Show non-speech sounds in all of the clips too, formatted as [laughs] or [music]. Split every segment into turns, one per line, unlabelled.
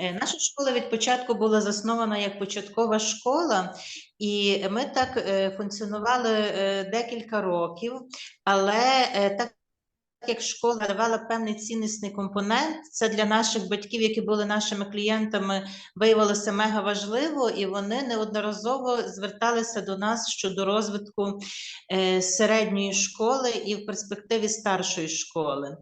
Е, Наша школа від початку була заснована як початкова школа, і ми так е, функціонували е, декілька років, але так як школа давала певний ціннісний компонент, це для наших батьків, які були нашими клієнтами, виявилося мега важливо, і вони неодноразово зверталися до нас щодо розвитку е, середньої школи і в перспективі старшої школи.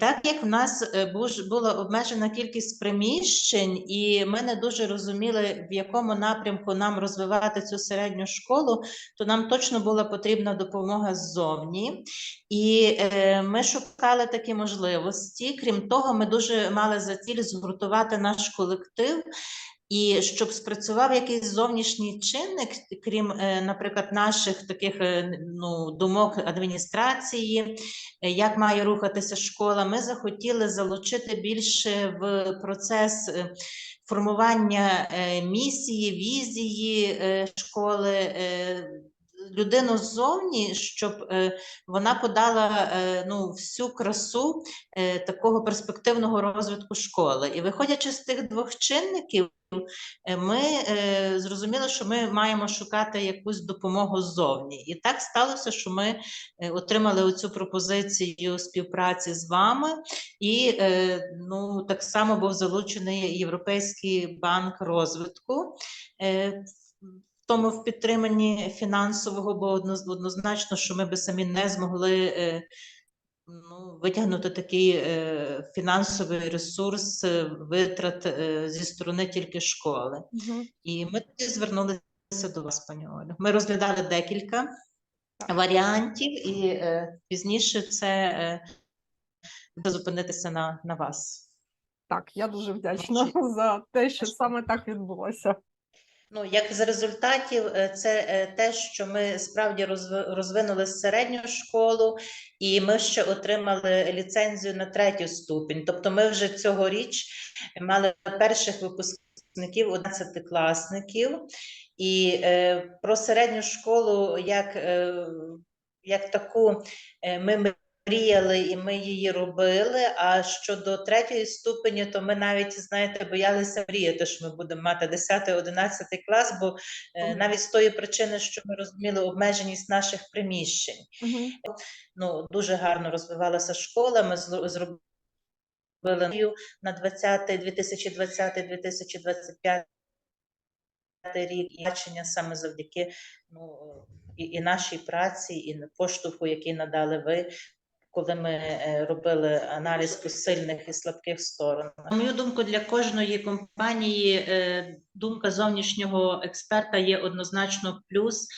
Так як в нас е, була обмежена кількість приміщень, і ми не дуже розуміли, в якому напрямку нам розвивати цю середню школу, то нам точно була потрібна допомога ззовні. І е, ми шукали такі можливості. Крім того, ми дуже мали за ціль згуртувати наш колектив. І щоб спрацював якийсь зовнішній чинник, крім, е, наприклад, наших таких е, ну, думок адміністрації, е, як має рухатися школа, ми захотіли залучити більше в процес формування місії, візії школи. Людину ззовні, щоб е, вона подала е, ну, всю красу е, такого перспективного розвитку школи. І виходячи з тих двох чинників, ми зрозуміли, що ми маємо шукати якусь допомогу ззовні. І так сталося, що ми отримали оцю пропозицію співпраці з вами, і ну, так само був залучений Європейський банк розвитку. Тому в підтриманні фінансового, бо однозначно, що ми би самі не змогли е, ну, витягнути такий е, фінансовий ресурс е, витрат зі сторони тільки школи.
Мгм.
І ми тоді звернулися до вас, пані Олю. Ми розглядали декілька варіантів, і пізніше це буде зупинитися на, на вас.
Так, я дуже вдячна за те, що саме так відбулося.
Ну, як з результатів, е, це е, те, що ми справді розвинули середню школу, і ми ще отримали ліцензію на третю ступінь. Тобто, ми вже цьогоріч мали перших випускників 11-класників. І е, про середню школу, як, е, як таку, е, ми мріяли і ми її робили. А щодо третьої ступені, то ми навіть, знаєте, боялися мріяти, що ми будемо мати 10-11 клас, бо
Мгм.
навіть з тої причини, що ми розуміли обмеженість наших приміщень.
Мгм.
Ну, дуже гарно розвивалася школа. Ми зро- зробили на 20 2020-2025 рік і бачення саме завдяки ну, і, і нашій праці, і поштовху, який надали ви. Коли ми е, робили аналіз по сильних і слабких сторонах, на мою думку, для кожної компанії е, думка зовнішнього експерта є однозначно плюс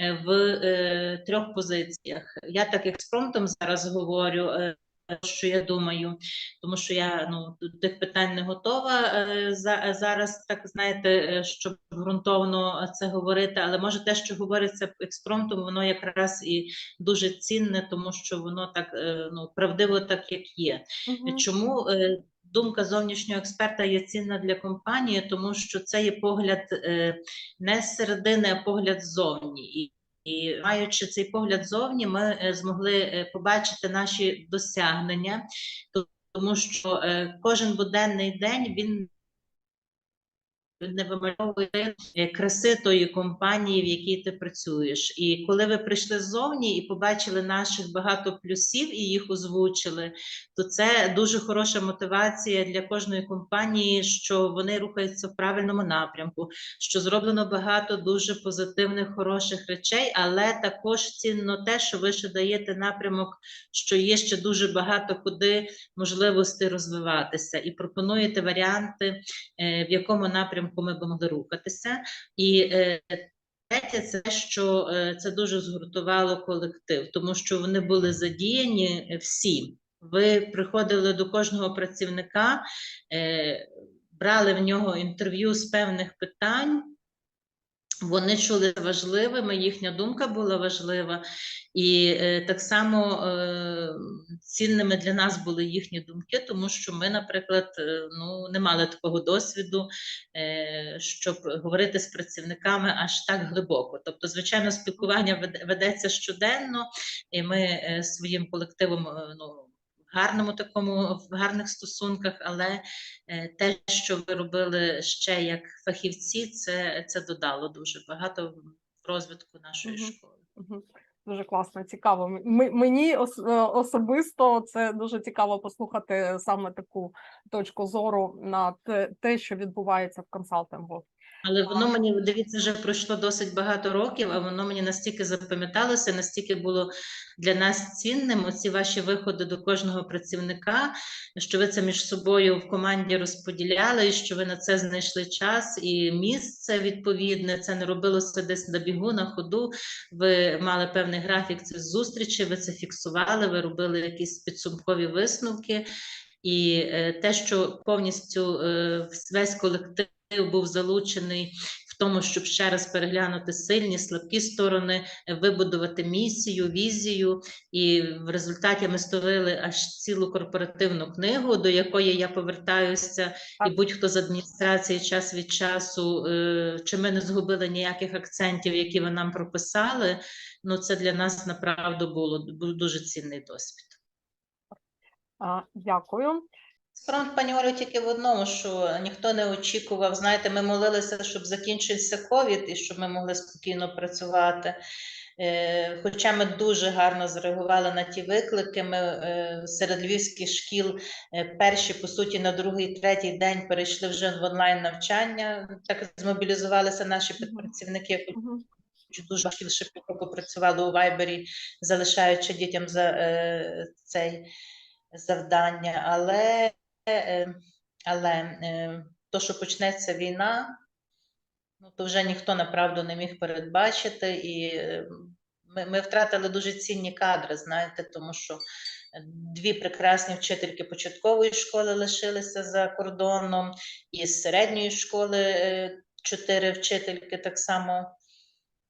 е, в трьох позиціях. Я так експромтом зараз говорю, що я думаю, тому що я ну до тих питань не готова е, за, зараз, так знаєте, е, щоб ґрунтовно це говорити. Але може те, що говориться експромтом, воно якраз і дуже цінне, тому що воно так е, ну правдиво, так як є.
Мгм.
Чому думка зовнішнього експерта є цінна для компанії? Тому що це є погляд не з середини, а погляд ззовні. І, і маючи цей погляд зовні, ми е, змогли е, побачити наші досягнення, тому що е, кожен буденний день він. Не вимальовує е, краси тої компанії, в якій ти працюєш. І коли ви прийшли ззовні і побачили наших багато плюсів і їх озвучили, то це дуже хороша мотивація для кожної компанії, що вони рухаються в правильному напрямку, що зроблено багато дуже позитивних, хороших речей, але також цінно те, що ви ще даєте напрямок, що є ще дуже багато куди можливостей розвиватися, і пропонуєте варіанти, е, в якому напрямку ми б могли рухатися. І е, Третє, це що е, це дуже згуртувало колектив, тому що вони були задіяні е, всі. Ви приходили до кожного працівника, брали в нього інтерв'ю з певних питань. Вони чули важливими, їхня думка була важлива, і е, так само е, цінними для нас були їхні думки, тому що ми, наприклад, е, ну не мали такого досвіду, е, щоб говорити з працівниками аж так глибоко. Тобто, звичайно, спілкування веде- ведеться щоденно, і ми е, своїм колективом е, ну, гарному такому, в гарних стосунках, але е, те, що ви робили ще як фахівці, це, це додало дуже багато в розвитку нашої
Мгм.
школи.
Дуже класно, цікаво. Мені е, особисто це дуже цікаво послухати саме таку точку зору на те, що відбувається в консалтингу.
Але воно мені, дивіться, вже пройшло досить багато років, а воно мені настільки запам'яталося, настільки було для нас цінним, оці ваші виходи до кожного працівника, що ви це між собою в команді розподіляли, і що ви на це знайшли час і місце відповідне. Це не робилося десь на бігу, на ходу. Ви мали певний графік цих зустрічей, ви це фіксували, ви робили якісь підсумкові висновки. І е, те, що повністю е, весь колектив був залучений в тому, щоб ще раз переглянути сильні, слабкі сторони, вибудувати місію, візію. І в результаті ми створили аж цілу корпоративну книгу, до якої я повертаюся, і будь-хто з адміністрації час від часу, е, чи ми не згубили ніяких акцентів, які ви нам прописали. Ну, це для нас направду було був дуже цінний досвід.
Дякую.
Фронт, пані Олю, тільки в одному, що ніхто не очікував. Знаєте, ми молилися, щоб закінчився ковід і щоб ми могли спокійно працювати. Е, Хоча ми дуже гарно зреагували на ті виклики, ми е, серед львівських шкіл е, перші, по суті, на другий, третій день перейшли вже в онлайн навчання. Так змобілізувалися наші підпрацівники. Дуже ще півроку працювали у Вайбері, залишаючи дітям за е, цей завдання, але, але е, то, що почнеться війна, ну, то вже ніхто направду не міг передбачити, і е, ми, ми втратили дуже цінні кадри, знаєте, тому що дві прекрасні вчительки початкової школи лишилися за кордоном, і з середньої школи е, чотири вчительки так само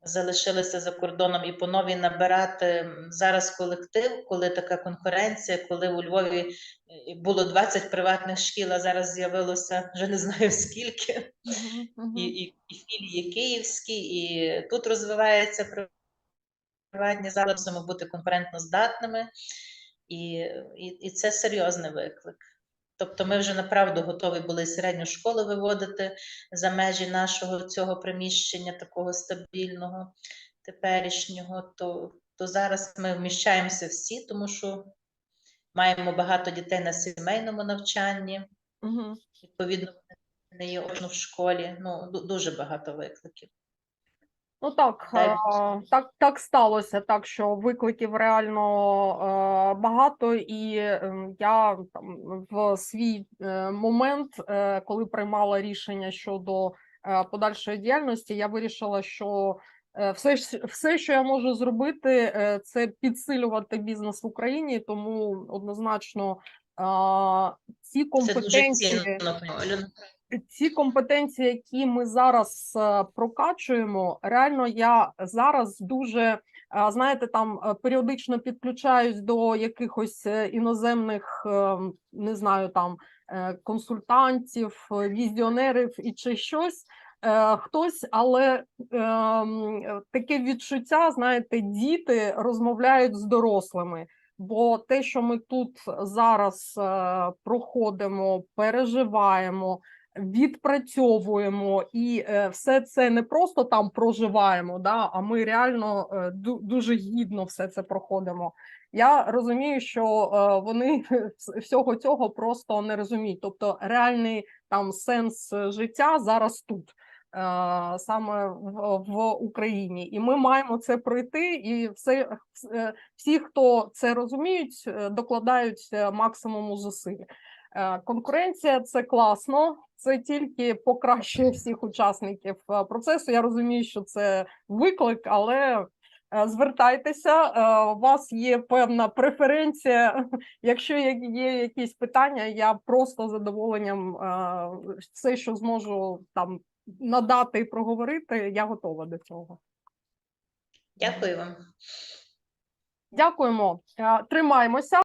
залишилися за кордоном і по новій набирати зараз колектив, коли така конкуренція, коли у Львові е, було 20 приватних шкіл, а зараз з'явилося вже не знаю скільки, і, і, і філії київські, і тут розвивається при- приватні зали, мусимо бути конкурентно здатними, і, і, і це серйозний виклик. Тобто ми вже направду готові були середню школу виводити за межі нашого цього приміщення, такого стабільного, теперішнього, то, то зараз ми вміщаємося всі, тому що маємо багато дітей на сімейному навчанні,
Мгм.
відповідно, вони не є очно в школі. Ну, дуже багато викликів.
Ну так, е, так, так сталося, так що викликів реально е, багато, і ем, я там в свій е, момент, коли приймала рішення щодо подальшої діяльності, я вирішила, що все, все, що я можу зробити, це підсилювати бізнес в Україні, тому однозначно ці
Це дуже
компетенції
цінно.
Ці компетенції, які ми зараз е, прокачуємо, реально я зараз дуже е, знаєте, там е, періодично підключаюсь до якихось іноземних, не знаю, там консультантів, візіонерів і чи щось. Хтось, але ем, таке відчуття, знаєте, діти розмовляють з дорослими. Бо те, що ми тут зараз проходимо, переживаємо, відпрацьовуємо, і е, все це не просто там проживаємо, да, а ми реально е, дуже гідно все це проходимо. Я розумію, що е, вони [laughs] всього цього просто не розуміють. Тобто, реальний там сенс життя зараз тут. Саме в, Україні, і ми маємо це пройти, і все всі, хто це розуміють, докладають максимуму зусиль. Е, Конкуренція це класно, це тільки покращує всіх учасників е, процесу. Я розумію, що це виклик, але е, звертайтеся. У вас є певна преференція. [laughs] Якщо є якісь питання, я просто з задоволенням все, що зможу там надати і проговорити, я готова до цього.
Дякую вам.
Дякуємо, тримаємося.